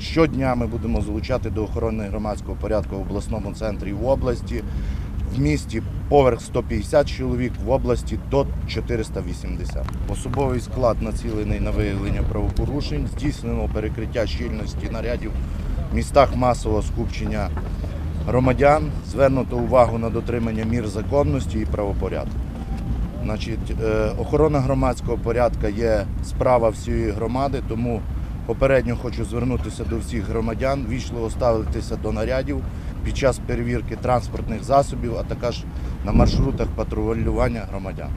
Щодня ми будемо залучати до охорони громадського порядку в обласному центрі в області. В місті поверх 150 чоловік, в області до 480. Особовий склад націлений на виявлення правопорушень, здійснено перекриття щільності нарядів в містах масового скупчення громадян, звернуто увагу на дотримання мір законності і правопорядку. Значить, е, охорона громадського порядку є справа всієї громади, тому попередньо хочу звернутися до всіх громадян, вічливо ставитися до нарядів під час перевірки транспортних засобів, а також на маршрутах патрулювання громадян.